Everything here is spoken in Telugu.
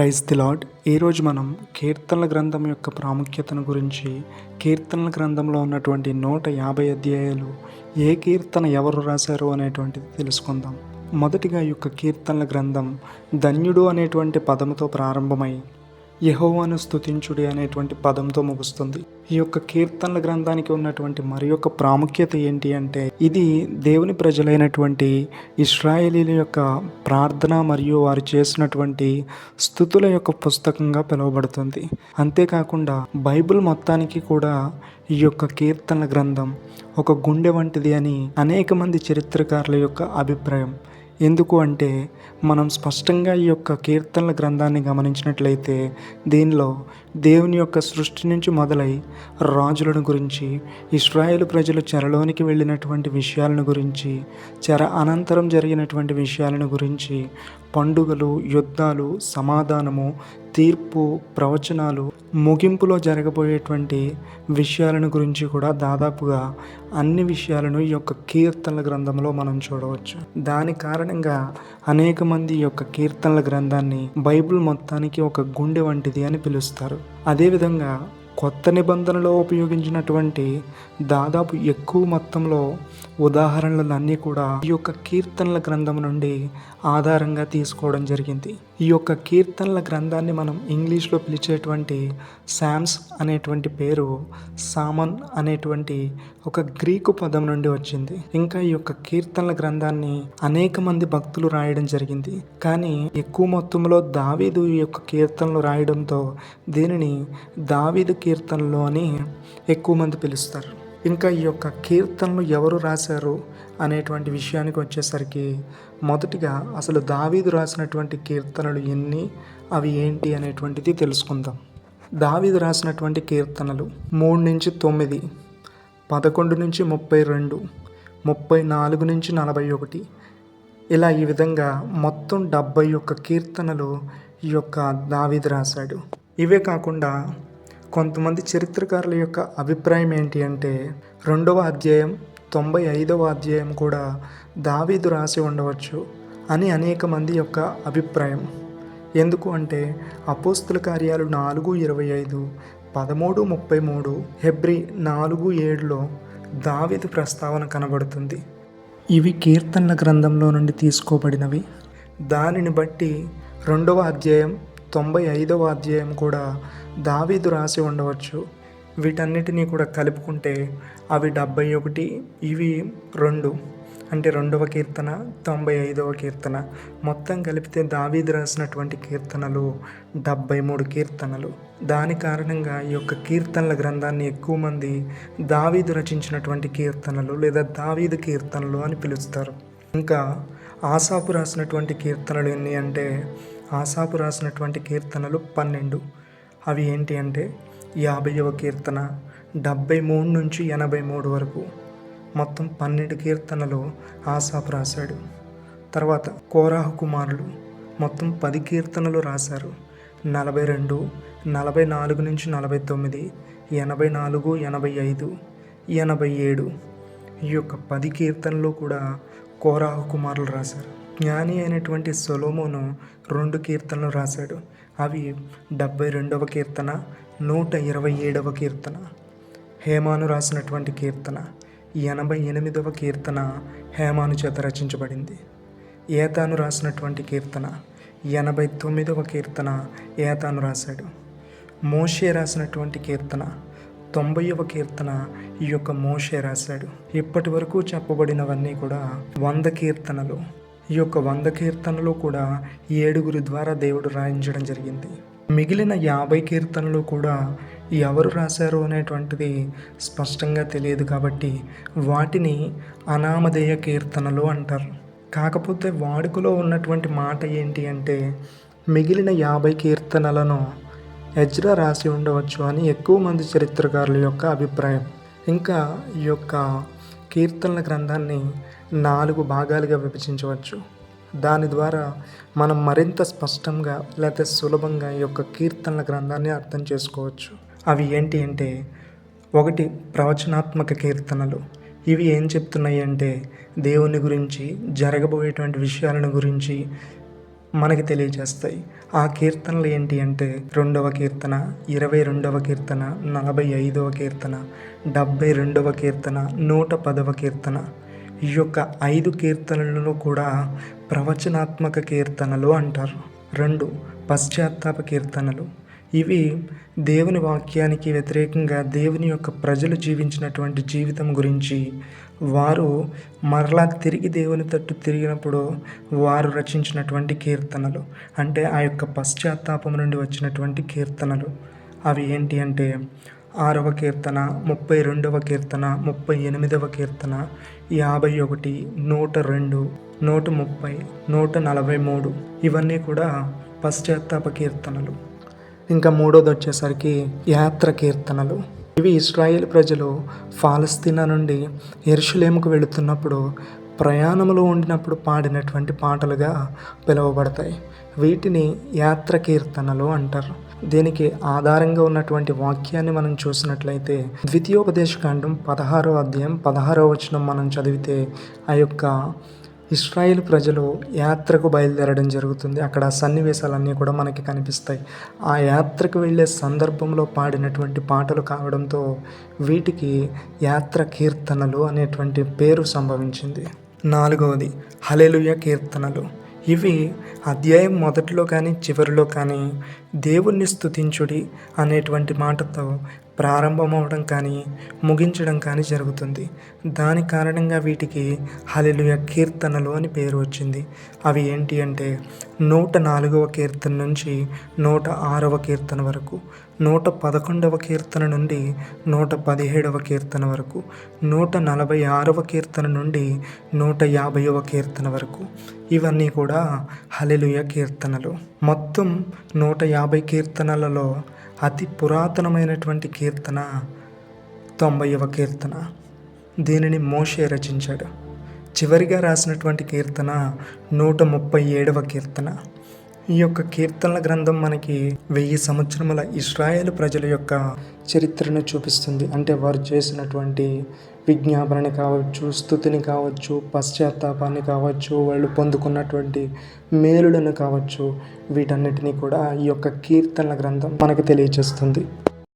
ప్రైజ్ ది లాడ్ ఈరోజు మనం కీర్తనల గ్రంథం యొక్క ప్రాముఖ్యతను గురించి కీర్తనల గ్రంథంలో ఉన్నటువంటి నూట యాభై అధ్యాయాలు ఏ కీర్తన ఎవరు రాశారు అనేటువంటిది తెలుసుకుందాం. మొదటిగా ఈ యొక్క కీర్తనల గ్రంథం ధన్యుడు అనేటువంటి పదముతో ప్రారంభమై యహోవాను స్తుతించుడి అనేటువంటి పదంతో ముగుస్తుంది. ఈ యొక్క కీర్తనల గ్రంథానికి ఉన్నటువంటి మరి యొక్క ప్రాముఖ్యత ఏంటి అంటే ఇది దేవుని ప్రజలైనటువంటి ఇస్రాయేలీల యొక్క ప్రార్థన మరియు వారు చేసినటువంటి స్థుతుల యొక్క పుస్తకంగా పిలువబడుతుంది. అంతేకాకుండా బైబిల్ మొత్తానికి కూడా ఈ యొక్క కీర్తనల గ్రంథం ఒక గుండె వంటిది అని అనేక మంది చరిత్రకారుల యొక్క అభిప్రాయం. ఎందుకు అంటే మనం స్పష్టంగా ఈ యొక్క కీర్తనల గ్రంథాన్ని గమనించినట్లయితే దీనిలో దేవుని యొక్క సృష్టి నుంచి మొదలై రాజులను గురించి ఇస్రాయేల్ ప్రజలు చెరలోనికి వెళ్ళినటువంటి విషయాలను గురించి చెర అనంతరం జరిగినటువంటి విషయాలను గురించి పండుగలు యుద్ధాలు సమాధానము తీర్పు ప్రవచనాలు ముగింపులో జరగబోయేటువంటి విషయాలను గురించి కూడా దాదాపుగా అన్ని విషయాలను ఈ యొక్క కీర్తనల గ్రంథంలో మనం చూడవచ్చు. దాని కారణంగా అనేక మంది ఈ యొక్క కీర్తనల గ్రంథాన్ని బైబిల్ మొత్తానికి ఒక గుండె వంటిది అని పిలుస్తారు. అదేవిధంగా కొత్త నిబంధనలో ఉపయోగించినటువంటి దాదాపు ఎక్కువ మొత్తంలో ఉదాహరణలన్నీ కూడా ఈ యొక్క కీర్తనల గ్రంథం నుండి ఆధారంగా తీసుకోవడం జరిగింది. ఈ యొక్క కీర్తనల గ్రంథాన్ని మనం ఇంగ్లీష్లో పిలిచేటువంటి శామ్స్ అనేటువంటి పేరు సామన్ అనేటువంటి ఒక గ్రీకు పదం నుండి వచ్చింది. ఇంకా ఈ యొక్క కీర్తనల గ్రంథాన్ని అనేక మంది భక్తులు రాయడం జరిగింది. కానీ ఎక్కువ మొత్తంలో దావీదు ఈ యొక్క కీర్తనలు రాయడంతో దీనిని దావీదు కీర్తనలు అని ఎక్కువ మంది పిలుస్తారు. ఇంకా ఈ యొక్క కీర్తనలు ఎవరు రాశారు అనేటువంటి విషయానికి వచ్చేసరికి మొదటిగా అసలు దావీదు రాసినటువంటి కీర్తనలు ఎన్ని అవి ఏంటి అనేటువంటిది తెలుసుకుందాం. దావీదు రాసినటువంటి కీర్తనలు మూడు నుంచి తొమ్మిది పదకొండు నుంచి ముప్పై రెండు ముప్పై నాలుగు నుంచి నలభై ఒకటి. ఇలా ఈ విధంగా మొత్తం డెబ్బై ఒక్క కీర్తనలు ఈ యొక్క దావీదు రాశాడు. ఇవే కాకుండా కొంతమంది చరిత్రకారుల యొక్క అభిప్రాయం ఏంటి అంటే రెండవ అధ్యాయం తొంభై ఐదవ అధ్యాయం కూడా దావీదు రాసి ఉండవచ్చు అని అనేక మంది యొక్క అభిప్రాయం. ఎందుకు అంటే అపోస్తుల కార్యాలు నాలుగు ఇరవై ఐదు పదమూడు ముప్పై మూడు హెబ్రి నాలుగు ఏడులో దావీదు ప్రస్తావన కనబడుతుంది. ఇవి కీర్తనల గ్రంథంలో నుండి తీసుకోబడినవి. దానిని బట్టి రెండవ అధ్యాయం తొంభై ఐదవ అధ్యాయం కూడా దావీదు రాసి ఉండవచ్చు. వీటన్నిటినీ కూడా కలుపుకుంటే అవి డెబ్భై ఒకటి ఇవి రెండు. అంటే రెండవ కీర్తన తొంభై ఐదవ కీర్తన. మొత్తం కలిపితే దావీదు రాసినటువంటి కీర్తనలు డెబ్భై మూడు కీర్తనలు. దాని కారణంగా ఈ యొక్క కీర్తనల గ్రంథాన్ని ఎక్కువ మంది దావీదు రచించినటువంటి కీర్తనలు లేదా దావీదు కీర్తనలు అని పిలుస్తారు. ఇంకా ఆసాపు రాసినటువంటి కీర్తనలు ఎన్ని అంటే ఆసాపు రాసినటువంటి కీర్తనలు పన్నెండు. అవి ఏంటి అంటే యాభైవ కీర్తన డెబ్బై మూడు నుంచి ఎనభై మూడు వరకు. మొత్తం పన్నెండు కీర్తనలు ఆసాపు రాశాడు. తర్వాత కోరాహు కుమారులు మొత్తం పది కీర్తనలు రాశారు. నలభై రెండు నలభై నాలుగు నుంచి నలభై తొమ్మిది ఎనభై నాలుగు ఎనభై ఐదు ఎనభై ఏడు ఈ యొక్క పది కీర్తనలు కూడా కోరాహు కుమారులు రాశారు. జ్ఞాని అయినటువంటి సొలోమోను రెండు కీర్తనలు రాశాడు. అవి డెబ్బై రెండవ కీర్తన నూట ఇరవై ఏడవ కీర్తన. హేమాను రాసినటువంటి కీర్తన ఎనభై ఎనిమిదవ కీర్తన హేమాను చేత రచించబడింది. ఏతాను రాసినటువంటి కీర్తన ఎనభై తొమ్మిదవ కీర్తన ఏతాను రాశాడు. మోషే రాసినటువంటి కీర్తన తొంభైవ కీర్తన ఈ యొక్క మోషే రాశాడు. ఇప్పటి వరకు చెప్పబడినవన్నీ కూడా వంద కీర్తనలు. ఈ యొక్క వంద కీర్తనలు కూడా ఏడుగురి ద్వారా దేవుడు రాయించడం జరిగింది. మిగిలిన యాభై కీర్తనలు కూడా ఎవరు రాశారు అనేటువంటిది స్పష్టంగా తెలియదు కాబట్టి వాటిని అనామధేయ కీర్తనలు అంటారు. కాకపోతే వాడుకలో ఉన్నటువంటి మాట ఏంటి అంటే మిగిలిన యాభై కీర్తనలను ఎజ్రా రాసి ఉండవచ్చు అని ఎక్కువ మంది చరిత్రకారుల యొక్క అభిప్రాయం. ఇంకా ఈ యొక్క కీర్తనల గ్రంథాన్ని నాలుగు భాగాలుగా విభజించవచ్చు. దాని ద్వారా మనం మరింత స్పష్టంగా లేకపోతే సులభంగా ఈ యొక్క కీర్తనల గ్రంథాన్ని అర్థం చేసుకోవచ్చు. అవి ఏంటి అంటే ఒకటి ప్రవచనాత్మక కీర్తనలు. ఇవి ఏం చెప్తున్నాయి అంటే దేవుని గురించి జరగబోయేటువంటి విషయాలను గురించి మనకి తెలియజేస్తాయి. ఆ కీర్తనలు ఏంటి అంటే రెండవ కీర్తన ఇరవై రెండవ కీర్తన నలభై ఐదవ కీర్తన డెబ్భై రెండవ కీర్తన నూట పదవ కీర్తన. ఈ యొక్క ఐదు కీర్తనలను కూడా ప్రవచనాత్మక కీర్తనలు అంటారు. రెండు పశ్చాత్తాప కీర్తనలు. ఇవి దేవుని వాక్యానికి వ్యతిరేకంగా దేవుని యొక్క ప్రజలు జీవించినటువంటి జీవితం గురించి వారు మరలా తిరిగి దేవుని తట్టు తిరిగినప్పుడు వారు రచించినటువంటి కీర్తనలు. అంటే ఆ యొక్క పశ్చాత్తాపం నుండి వచ్చినటువంటి కీర్తనలు. అవి ఏంటి అంటే ఆరవ కీర్తన ముప్పై రెండవ కీర్తన ముప్పై ఎనిమిదవ కీర్తన యాభై ఒకటి నూట రెండు నూట ముప్పై నూట నలభై మూడు ఇవన్నీ కూడా పశ్చాత్తాప కీర్తనలు. ఇంకా మూడోది వచ్చేసరికి యాత్ర కీర్తనలు. ఇవి ఇస్రాయేల్ ప్రజలు ఫాలస్తీనా నుండి ఎరుషులేముకు వెళుతున్నప్పుడు ప్రయాణంలో ఉండినప్పుడు పాడినటువంటి పాటలుగా పిలువబడతాయి. వీటిని యాత్ర కీర్తనలు అంటారు. దీనికి ఆధారంగా ఉన్నటువంటి వాక్యాన్ని మనం చూసినట్లయితే ద్వితీయోపదేశకాండం పదహారో అధ్యాయం పదహారో వచనం మనం చదివితే ఆ యొక్క ఇస్రాయేల్ ప్రజలు యాత్రకు బయలుదేరడం జరుగుతుంది. అక్కడ సన్నివేశాలన్నీ కూడా మనకి కనిపిస్తాయి. ఆ యాత్రకు వెళ్ళే సందర్భంలో పాడినటువంటి పాటలు కావడంతో వీటికి యాత్ర కీర్తనలు అనేటువంటి పేరు సంభవించింది. నాలుగవది హలెలుయ కీర్తనలు. ఇవి అధ్యాయం మొదటిలో కానీ చివరిలో కానీ దేవుణ్ణి స్తుతించుడి అనేటువంటి మాటతో ప్రారంభమవడం కానీ ముగించడం కానీ జరుగుతుంది. దాని కారణంగా వీటికి హలిలుయ కీర్తనలు అని పేరు వచ్చింది. అవి ఏంటి అంటే నూట నాలుగవ కీర్తన నుంచి నూట ఆరవ కీర్తన వరకు నూట పదకొండవ కీర్తన నుండి నూట పదిహేడవ కీర్తన వరకు నూట నలభై ఆరవ కీర్తన నుండి నూట యాభైవ కీర్తన వరకు. ఇవన్నీ కూడా హలెలుయ కీర్తనలు. మొత్తం నూట యాభై కీర్తనలలో అతి పురాతనమైనటువంటి కీర్తన తొంభైవ కీర్తన. దీనిని మోషే రచించాడు. చివరిగా రాసినటువంటి కీర్తన నూట ముప్పై ఏడవ కీర్తన. ఈ యొక్క కీర్తనల గ్రంథం మనకి వెయ్యి సంవత్సరముల ఇస్రాయేల్ ప్రజల యొక్క చరిత్రను చూపిస్తుంది. అంటే వారు చేసినటువంటి విజ్ఞాపనని కావచ్చు స్థుతిని కావచ్చు పశ్చాత్తాపాన్ని కావచ్చు వాళ్ళు పొందుకున్నటువంటి మేలులను కావచ్చు వీటన్నిటినీ కూడా ఈ యొక్క కీర్తనల గ్రంథం మనకు తెలియజేస్తుంది